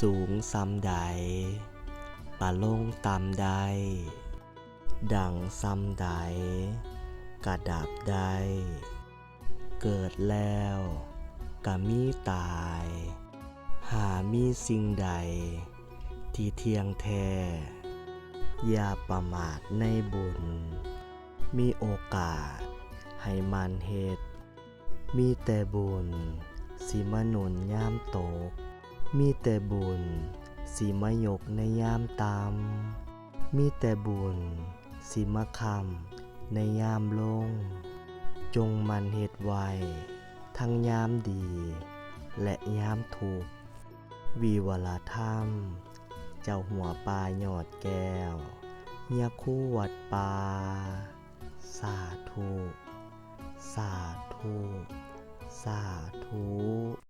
สูงซ้ำใดปะลงตามใด ดังซ้ำใด กระดับใด เกิดแล้วกะมีตาย หามีสิ่งใด ที่เที่ยงแท้อย่าประมาทในบุญ มีโอกาสให้มันเฮ็ดมีแต่บุญสิมนุนยามตก มีแต่บุญสิมายกในยามตำมีแต่บุญสิมาคำในยามลง จงมันเฮ็ดไวทั้งยามดี และยามทุกวีวลาธรรม เจ้าหัวปลาหยอดแก้วยาคู่วัดปลาสาธุ สาธุ สาธุ